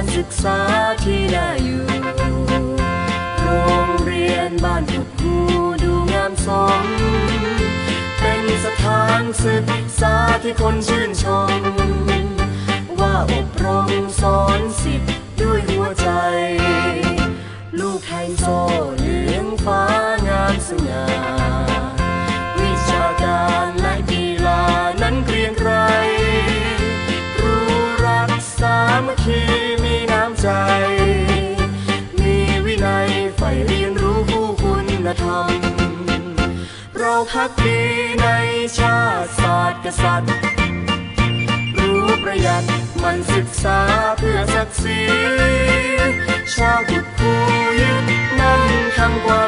การศึกษาที่น่าอยู่ โรงเรียนบ้านกุดหูดูงามสม เป็นสถานศึกษาที่คนชื่นชม ว่าอบรมสอนสิทธิ์ด้วยหัวใจ ลูกไฮโซเหลืองฟ้างามสง่า กดีในชาติศาสตร์กษัตริย์ รู้ประหยัดมันศึกษาเพื่อศักดิ์ศรีชาวกุดคูยึดมั่นทำความ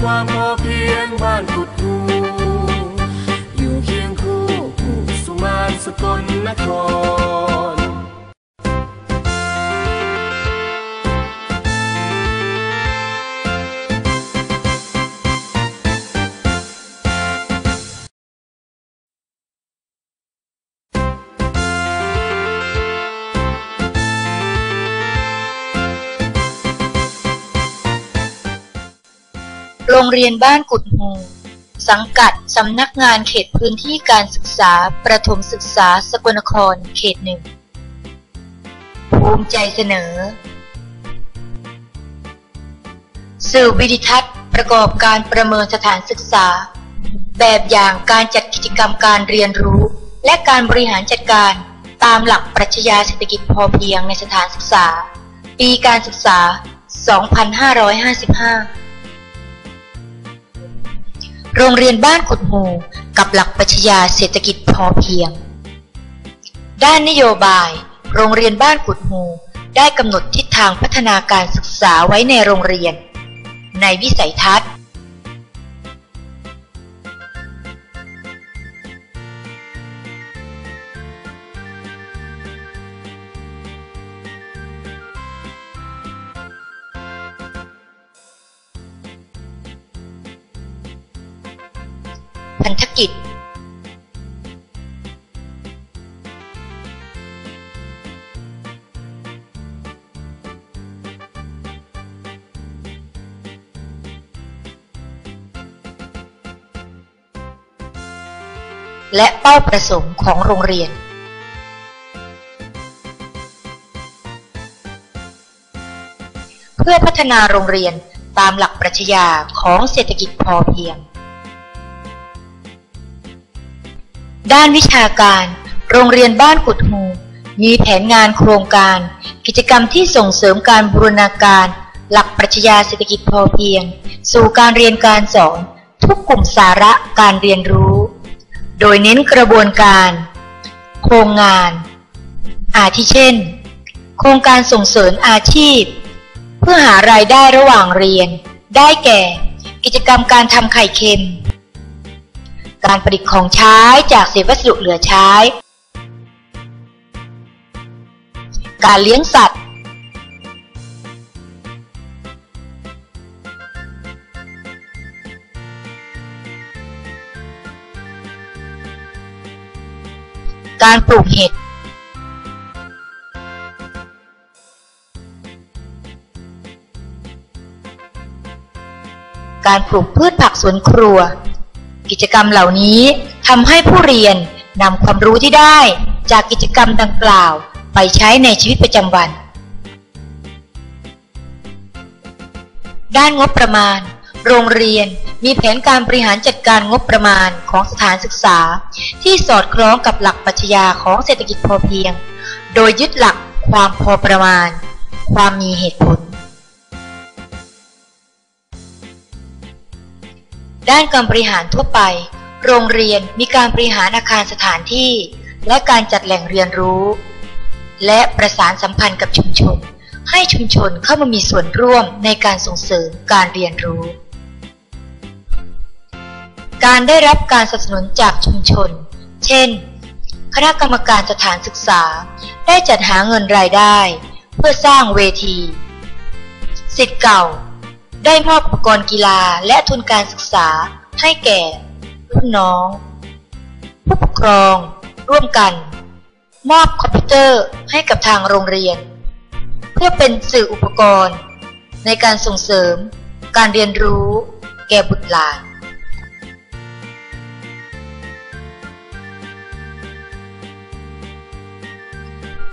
ความพอเพียงบ้านกุดคูอยู่เคียงคู่ผู้สุมานสกลนคร เรียนบ้านกุดหู สังกัดสำนักงานเขตพื้นที่การศึกษา ประถมศึกษาสกลนครเขตหนึ่ง ภูมิใจเสนอ สื่อวิดิทัศน์ประกอบการประเมินสถานศึกษา แบบอย่างการจัดกิจกรรมการเรียนรู้ และการบริหารจัดการตามหลักปรัชญาเศรษฐกิจพอเพียงในสถานศึกษา ปีการศึกษา 2555 โรงเรียนบ้านขุดหมูกับหลักปัชญาเศรษฐกิจพอเพียง ด้านนโยบาย โรงเรียนบ้านขุดหมูได้กำหนดทิศทางพัฒนาการศึกษาไว้ในโรงเรียน ในวิสัยทัศน์ และเป้าประสงค์ของโรงเรียนเพื่อพัฒนาโรงเรียนตามหลักปรัชญาของเศรษฐกิจพอเพียง ด้านวิชาการ โรงเรียนบ้านกุดหูมีแผนงานโครงการ กิจกรรมที่ส่งเสริมการบูรณาการ หลักปรัชญาเศรษฐกิจพอเพียง สู่การเรียนการสอน ทุกกลุ่มสาระการเรียนรู้ โดยเน้นกระบวนการ โครงงาน อาทิเช่น โครงการส่งเสริมอาชีพ เพื่อหารายได้ระหว่างเรียน ได้แก่ กิจกรรมการทำไข่เค็ม การผลิตของใช้จากเศษวัสดุเหลือใช้ การเลี้ยงสัตว์ การปลูกเห็ดการปลูกพืชผักสวนครัว กิจกรรมเหล่านี้ทำให้ผู้เรียนนำความรู้ที่ได้จากกิจกรรมดังกล่าวไปใช้ในชีวิตประจำวัน ด้านงบประมาณ โรงเรียน มีแผนการบริหารจัดการงบประมาณของสถานศึกษา ที่สอดคล้องกับหลักปรัชญาของเศรษฐกิจพอเพียง โดยยึดหลักความพอประมาณ ความมีเหตุผล ด้านการบริหารทั่วไป โรงเรียนมีการบริหารอาคารสถานที่ และการจัดแหล่งเรียนรู้ และประสานสัมพันธ์กับชุมชน ให้ชุมชนเข้ามามีส่วนร่วมในการส่งเสริมการเรียนรู้ การได้รับการสนับสนุนจากชุมชน เช่น คณะกรรมการสถานศึกษา ได้จัดหาเงินรายได้ เพื่อสร้างเวที สิทธิ์เก่า ได้มอบอุปกรณ์กีฬาและทุนการศึกษาให้แก่รุ่นน้อง ผู้ปกครอง ร่วมกัน มอบคอมพิวเตอร์ให้กับทางโรงเรียน เพื่อเป็นสื่ออุปกรณ์ ในการส่งเสริม การเรียนรู้ แก่บุตรหลาน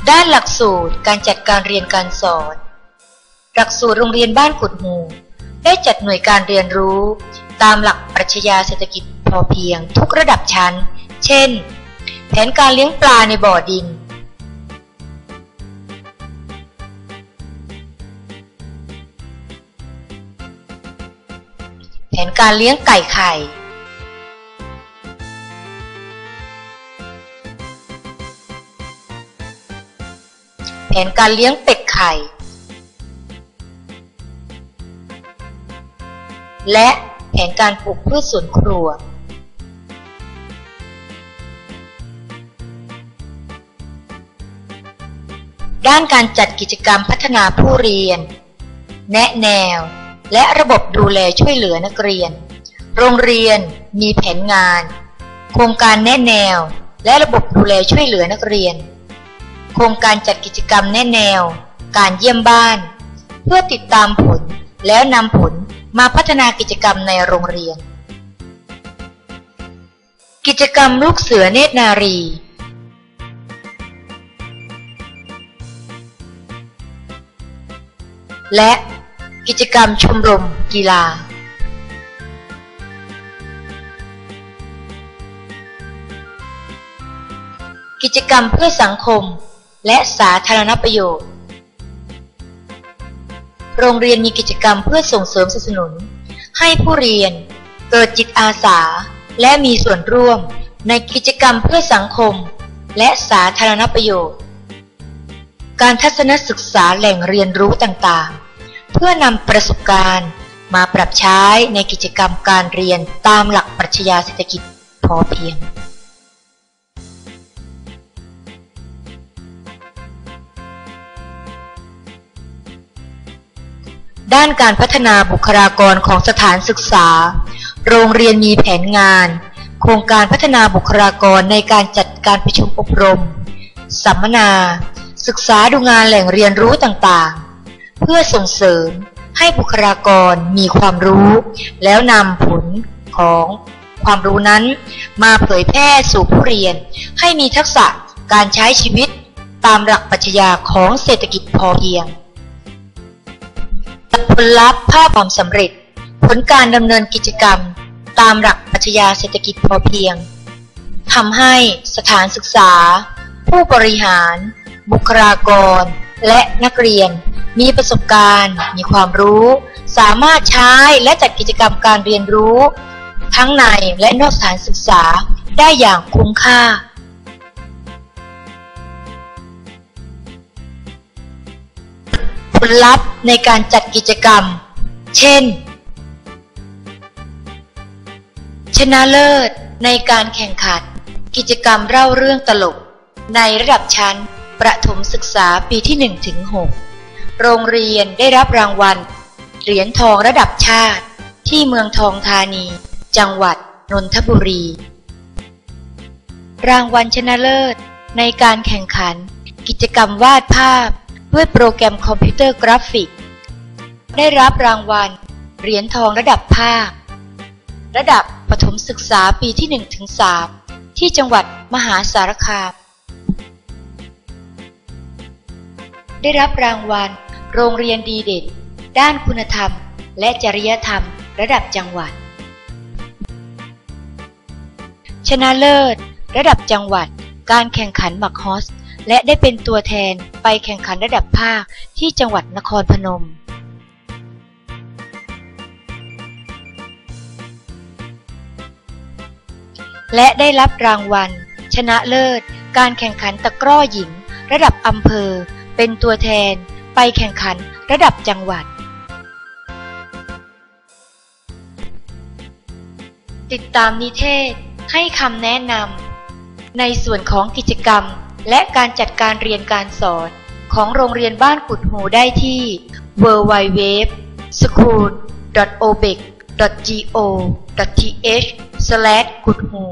ด้านหลักสูตรการจัดการเรียนการสอน หลักสูตรโรงเรียนบ้านกุดหูได้จัดหน่วยการเรียนรู้ ตามหลักปรัชญาเศรษฐกิจพอเพียงทุกระดับชั้น เช่น แผนการเลี้ยงปลาในบ่อดิน แผนการเลี้ยงไก่ไข่ ผนการเลี้ยงเป็ดไข่ และแผนการปลูกพืชสวนครัว ด้านการจัดกิจกรรมพัฒนาผู้เรียน แนะแนว และระบบดูแลช่วยเหลือนักเรียน โรงเรียนมีแผนงาน โครงการแนะแนว และระบบดูแลช่วยเหลือนักเรียน โครงการจัดกิจกรรมแนแนว การเยี่ยมบ้าน เพื่อติดตามผลแล้วนำผลมาพัฒนากิจกรรมในโรงเรียน กิจกรรมลูกเสือเนตรนารี และกิจกรรมชมรมกีฬากิจกรรมเพื่อสังคม และสาธารณประโยชน์ โรงเรียนมีกิจกรรมเพื่อส่งเสริมสนับสนุน ให้ผู้เรียนเกิดจิตอาสา และมีส่วนร่วมในกิจกรรมเพื่อสังคม และสาธารณประโยชน์ การทัศนศึกษาแหล่งเรียนรู้ต่างๆ เพื่อนำประสบการณ์มาปรับใช้ในกิจกรรมการเรียนตามหลักปรัชญาเศรษฐกิจพอเพียง ด้านการพัฒนาบุคลากรของสถานศึกษา โรงเรียนมีแผนงาน โครงการพัฒนาบุคลากรในการจัดการประชุมอบรม สัมมนา ศึกษาดูงานแหล่งเรียนรู้ต่างๆ เพื่อส่งเสริมให้บุคลากรมีความรู้ แล้วนำผลของความรู้นั้น มาเผยแพร่สู่ผู้เรียน ให้มีทักษะการใช้ชีวิตตามหลักปรัชญาของเศรษฐกิจพอเพียง ผลลัพธ์ภาพความสำเร็จ ผลการดำเนินกิจกรรม ตามหลักปรัชญาเศรษฐกิจพอเพียงทำให้สถานศึกษา ผู้บริหาร บุคลากร และนักเรียน มีประสบการณ์ มีความรู้ สามารถใช้และจัดกิจกรรมการเรียนรู้ ทั้งในและนอกสถานศึกษาได้อย่างคุ้มค่า ลลัพธ์ในการจัดกิจกรรม เช่น ชนะเลิศในการแข่งขัน กิจกรรมเล่าเรื่องตลก ในระดับชั้น ประถมศึกษาปีที่1ถึง6โรงเรียนได้รับรางวัล เหรียญทองระดับชาติ ที่เมืองทองธานี จังหวัดนนทบุรี รางวัลชนะเลิศในการแข่งขัน กิจกรรมวาดภาพ ด้วยโปรแกรมคอมพิวเตอร์กราฟิก ได้รับรางวัล เหรียญทองระดับภาค ระดับประถมศึกษาปีที่1ถึง3ที่จังหวัดมหาสารคาม ได้รับรางวัล โรงเรียนดีเด่น ด้านคุณธรรม และจริยธรรม ระดับจังหวัด ชนะเลิศ ระดับจังหวัด การแข่งขันมักฮอส และได้เป็นตัวแทนไปแข่งขันระดับภาคที่จังหวัดนครพนม และได้รับรางวัล ชนะเลิศ การแข่งขันตะกร้อหญิง ระดับอำเภอ เป็นตัวแทน ไปแข่งขันระดับจังหวัด ติดตามนิเทศให้คำแนะนำในส่วนของกิจกรรม และการจัดการเรียนการสอนของโรงเรียนบ้านกุดหูได้ที่ www school obec go th กุดหู